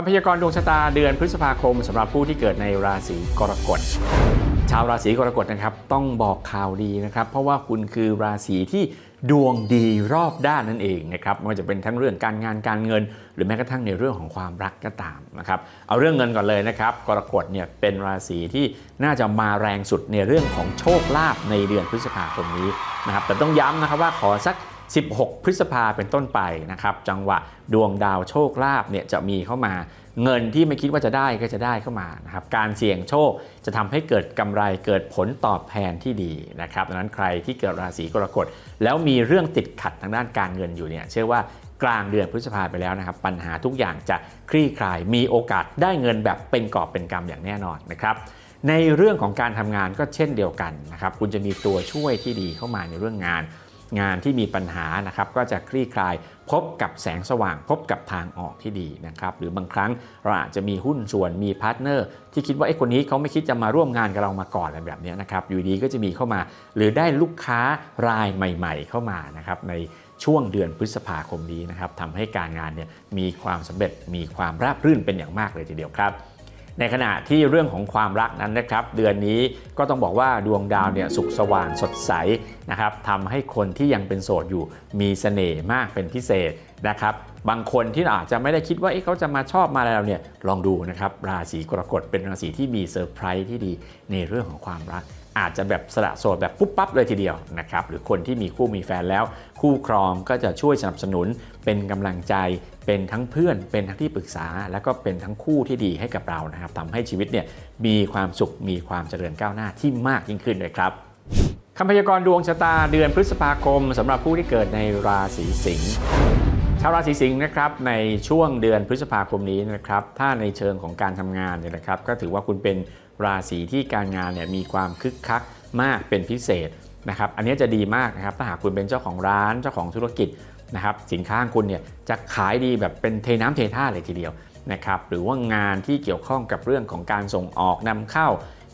คำพยากรณ์ดวงชะตาเดือนพฤษภาคมสำหรับผู้ที่เกิดในราศีกรกฎ ชาวราศีกรกฎนะครับ ต้องบอกข่าวดีนะครับ เพราะว่าคุณคือราศีที่ดวงดีรอบด้านนั่นเองนะครับไม่ว่าจะเป็นทั้งเรื่องการงานการเงิน หรือแม้กระทั่งในเรื่องของความรักก็ตามนะครับเอาเรื่องเงินก่อนเลยนะครับกรกฎเนี่ยเป็นราศีที่น่าจะมาแรงสุดในเรื่องของโชคลาภในเดือนพฤษภาคมนี้นะครับแต่ต้องย้ำนะครับว่าขอสัก 16 พฤษภาเป็นต้นไปนะครับจังหวะดวงดาวโชคลาภเนี่ยจะมีเข้ามา เงินที่ไม่คิดว่าจะได้ก็จะได้เข้ามานะครับการเสี่ยงโชคจะทำให้เกิดกำไรเกิดผลตอบแทนที่ดีนะครับดังนั้นใครที่เกิดราศีกรกฎแล้วมีเรื่องติดขัดทางด้านการเงินอยู่เนี่ยเชื่อว่ากลางเดือนพฤษภาไปแล้วนะครับ ปัญหาทุกอย่างจะคลี่คลาย มีโอกาสได้เงินแบบเป็นกอบเป็นกำอย่างแน่นอนนะครับในเรื่องของการทำงานก็เช่นเดียวกันนะครับคุณจะมีตัวช่วยที่ดีเข้ามาในเรื่องงาน งานที่มีปัญหานะครับก็จะคลี่คลาย พบกับแสงสว่าง พบกับทางออกที่ดีนะครับหรือบางครั้งเราอาจจะมีหุ้นส่วนมีพาร์ทเนอร์ที่คิดว่าไอ้คนนี้เขาไม่คิดจะมาร่วมงานกับเรามาก่อนอะไรแบบนี้นะครับอยู่ดีก็จะมีเข้ามา หรือได้ลูกค้ารายใหม่ ๆ เข้ามานะครับในช่วงเดือนพฤษภาคมนี้นะครับทำให้การงานเนี่ยมีความสำเร็จมีความราบรื่นเป็นอย่างมากเลยทีเดียวครับ ในขณะที่เรื่องของความรักนั้นนะครับ เดือนนี้ก็ต้องบอกว่าดวงดาวเนี่ยสุขสว่างสดใสนะครับทำให้คนที่ยังเป็นโสดอยู่มีเสน่ห์มากเป็นพิเศษนะครับบางคนที่อาจจะไม่ได้คิดว่าเอ๊ะเขาจะมาชอบมาอะไรเราเนี่ยลองดูนะครับราศีกรกฎเป็นราศีที่มีเซอร์ไพรส์ที่ดีในเรื่องของความรัก อาจจะแบบสละโสดแบบปุ๊บปั๊บเลยทีเดียวนะครับหรือคนที่มีคู่มีแฟนแล้ว คู่ครองก็จะช่วยสนับสนุนเป็นกำลังใจ เป็นทั้งเพื่อน เป็นทั้งที่ปรึกษา แล้วก็เป็นทั้งคู่ที่ดีให้กับเรานะครับทำให้ชีวิตเนี่ยมีความสุขมีความเจริญก้าวหน้าที่มากยิ่งขึ้นเลยครับคำพยากรณ์ดวงชะตาเดือนพฤษภาคมสำหรับผู้ที่เกิดในราศีสิงห์ชาวราศีสิงห์นะครับในช่วงเดือนพฤษภาคมนี้นะครับถ้าในเชิงของการทำงานเนี่ยนะครับก็ถือว่าคุณเป็น ราศีที่การงานเนี่ยมีความคึกคักมากเป็นพิเศษนะครับอันนี้จะดีมากนะครับถ้าหากคุณเป็นเจ้าของร้านเจ้าของธุรกิจนะครับสินค้าของคุณเนี่ยจะขายดีแบบเป็นเทน้ำเทท่าเลยทีเดียวนะครับหรือว่างานที่เกี่ยวข้องกับเรื่องของการส่งออกนำเข้า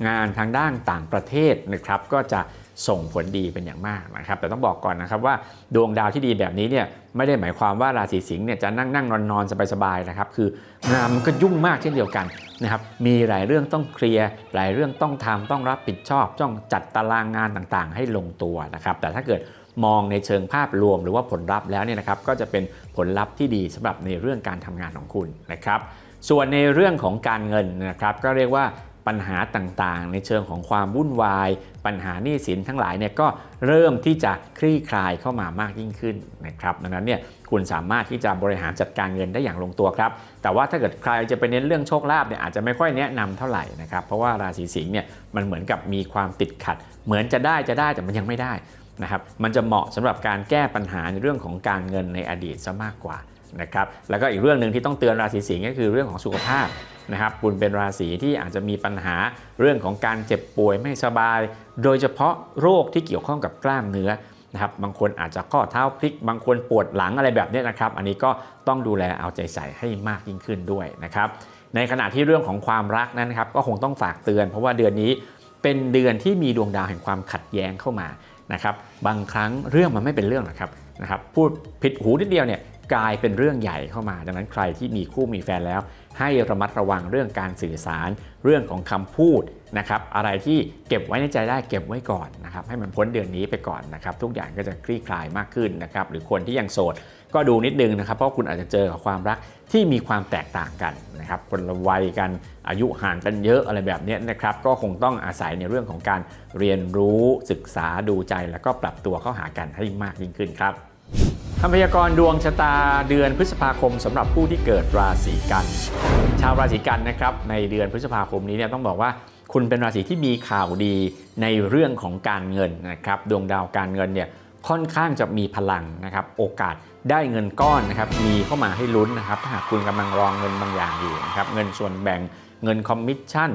งานทางด้านต่างประเทศนะครับก็จะ ส่งผลดีเป็นอย่างมากนะครับ แต่ต้องบอกก่อนนะครับว่าดวงดาวที่ดีแบบนี้เนี่ยไม่ได้หมายความว่าราศีสิงห์เนี่ยจะนั่งนั่งนอนนอนสบายๆนะครับ คืองานมันก็ยุ่งมากเช่นเดียวกันนะครับ มีหลายเรื่องต้องเคลียร์หลายเรื่องต้องทำต้องรับผิดชอบต้องจัดตารางงานต่างๆ ให้ลงตัวนะครับ แต่ถ้าเกิดมองในเชิงภาพรวมหรือว่าผลลัพธ์แล้วเนี่ยนะครับก็จะเป็นผลลัพธ์ที่ดีสำหรับในเรื่องการทำงานของคุณนะครับ ส่วนในเรื่องของการเงินนะครับก็เรียกว่า ปัญหาต่างๆ ในเชิงของความวุ่นวาย ปัญหาหนี้สินทั้งหลายเนี่ยก็เริ่มที่จะคลี่คลายเข้ามามากยิ่งขึ้นนะครับดังนั้นเนี่ยคุณสามารถที่จะบริหารจัดการเงินได้อย่างลงตัวครับ แต่ว่าถ้าเกิดใครจะไปเน้นเรื่องโชคลาภเนี่ยอาจจะไม่ค่อยแนะนำเท่าไหร่นะครับเพราะว่าราศีสิงห์เนี่ยมันเหมือนกับมีความติดขัด เหมือนจะได้จะได้แต่มันยังไม่ได้นะครับมันจะเหมาะสำหรับการแก้ปัญหาในเรื่องของการเงินในอดีตซะมากกว่า นะครับแล้วก็อีกเรื่องหนึ่งที่ต้องเตือนราศีสิงห์ก็คือเรื่องของสุขภาพนะครับคุณเป็นราศีที่อาจจะมีปัญหาเรื่องของการเจ็บป่วยไม่สบาย โดยเฉพาะโรคที่เกี่ยวข้องกับกล้ามเนื้อนะครับบางคนอาจจะข้อเท้าพลิก บางคนปวดหลังอะไรแบบนี้นะครับ อันนี้ก็ต้องดูแลเอาใจใส่ให้มากยิ่งขึ้นด้วยนะครับในขณะที่เรื่องของความรักนั้นครับก็คงต้องฝากเตือน เพราะว่าเดือนนี้เป็นเดือนที่มีดวงดาวแห่งความขัดแย้งเข้ามานะครับบางครั้งเรื่องมันไม่เป็นเรื่องหรอกครับนะครับพูดผิดหูนิดเดียวเนี่ย กลายเป็นเรื่องใหญ่เข้ามา ดังนั้นใครที่มีคู่มีแฟนแล้ว ให้ระมัดระวังเรื่องการสื่อสาร เรื่องของคำพูดนะครับอะไรที่เก็บไว้ในใจได้เก็บไว้ก่อนนะครับให้มันพ้นเดือนนี้ไปก่อนนะครับทุกอย่างก็จะคลี่คลายมากขึ้นนะครับหรือคนที่ยังโสดก็ดูนิดนึงนะครับเพราะคุณอาจจะเจอกับความรักที่มีความแตกต่างกันนะครับคนละวัยกันอายุห่างกันเยอะอะไรแบบนี้นะครับก็คงต้องอาศัยในเรื่องของการเรียนรู้ศึกษาดูใจแล้วก็ปรับตัวเข้าหากันให้มากยิ่งขึ้นครับ คำพยากรณ์ดวงชะตาเดือนพฤษภาคมสำหรับผู้ที่เกิดราศีกัน ชาวราศีกันนะครับในเดือนพฤษภาคมนี้เนี่ยต้องบอกว่าคุณเป็นราศีที่มีข่าวดีในเรื่องของการเงินนะครับดวงดาวการเงินเนี่ยค่อนข้างจะมีพลังนะครับโอกาสได้เงินก้อนนะครับมีเข้ามาให้ลุ้นนะครับถ้าหากคุณกำลังรองเงินบางอย่างอยู่นะครับเงินส่วนแบ่งเงินคอมมิชชั่น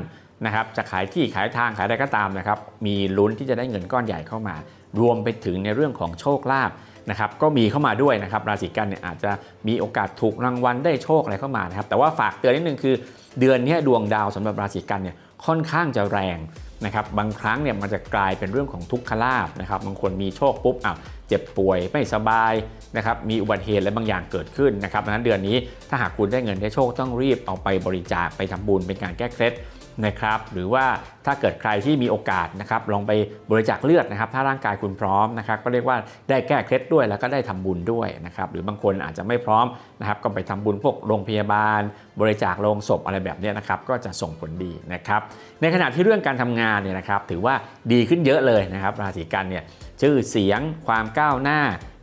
นะครับจะขายที่ขายทางขายอะไรก็ตามนะครับมีลุ้นที่จะได้เงินก้อนใหญ่เข้ามารวมไปถึงในเรื่องของโชคลาภ นะครับก็มีเข้ามาด้วยนะครับราศีกันเนี่ยอาจจะมีโอกาสถูกรางวัลได้โชคอะไรเข้ามานะครับแต่ว่าฝากเตือนนิดนึงคือ เดือนนี้ดวงดาวสำหรับราศีกันเนี่ยค่อนข้างจะแรงนะครับบางครั้งเนี่ยมันจะกลายเป็นเรื่องของทุกขลาภนะครับบางคนมีโชคปุ๊บอะเจ็บป่วยไม่สบายนะครับมีอุบัติเหตุอะไรบางอย่างเกิดขึ้นนะครับดังนั้นเดือนนี้ถ้าหากคุณได้เงินได้โชคต้องรีบเอาไปบริจาคไปทำบุญเป็นการแก้เคล็ด นะครับหรือว่าถ้าเกิดใครที่มีโอกาสนะครับลองไปบริจาคเลือดนะครับ ถ้าร่างกายคุณพร้อมนะครับก็เรียกว่าได้แก้เคล็ดด้วยแล้วก็ได้ทำบุญด้วยนะครับหรือบางคนอาจจะไม่พร้อมนะครับก็ไปทำบุญพวกโรงพยาบาล บริจาคโรงศพอะไรแบบนี้นะครับก็จะส่งผลดีนะครับในขณะที่เรื่องการทำงานเนี่ยนะครับถือว่าดีขึ้นเยอะเลยนะครับราศีกันเนี่ยชื่อเสียงความก้าวหน้า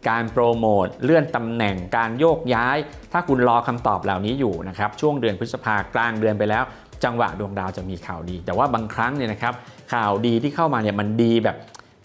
การโปรโมทเลื่อนตำแหน่งการโยกย้าย ถ้าคุณรอคำตอบเหล่านี้อยู่นะครับช่วงเดือนพฤษภากลางเดือนไปแล้ว จังหวะดวงดาวจะมีข่าวดี แต่ว่าบางครั้งเนี่ยนะครับข่าวดีที่เข้ามาเนี่ยมันดีแบบ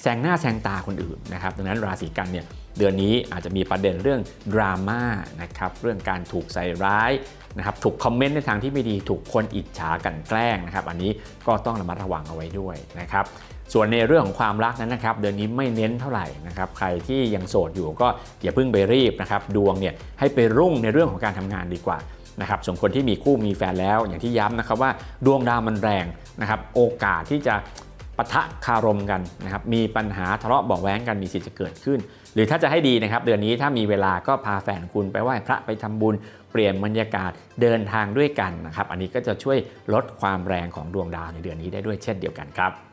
แซงหน้าแซงตาคนอื่นนะครับดังนั้นราศีกันเนี่ยเดือนนี้อาจจะมีประเด็นเรื่องดราม่านะครับเรื่องการถูกใส่ร้ายนะครับถูกคอมเมนต์ในทางที่ไม่ดีถูกคนอิจฉากันแกล้งนะครับอันนี้ก็ต้องระมัดระวังเอาไว้ด้วยนะครับส่วนในเรื่องของความรักนั้นนะครับเดือนนี้ไม่เน้นเท่าไหร่นะครับใครที่ยังโสดอยู่ก็อย่าเพิ่งไปรีบนะครับดวงเนี่ยให้ไปรุ่งในเรื่องของการทำงานดีกว่า นะครับส่วนคนที่มีคู่มีแฟนแล้ว อย่างที่ย้ำนะครับว่าดวงดาวมันแรงนะครับโอกาสที่จะปะทะคารมกันนะครับมีปัญหาทะเลาะเบาะแว้งกันมีสิทธิ์จะเกิดขึ้น หรือถ้าจะให้ดีนะครับเดือนนี้ถ้ามีเวลาก็พาแฟนคุณไปไหว้พระไปทำบุญ เปลี่ยนบรรยากาศเดินทางด้วยกันนะครับอันนี้ก็จะช่วยลดความแรงของดวงดาวในเดือนนี้ได้ด้วยเช่นเดียวกันครับ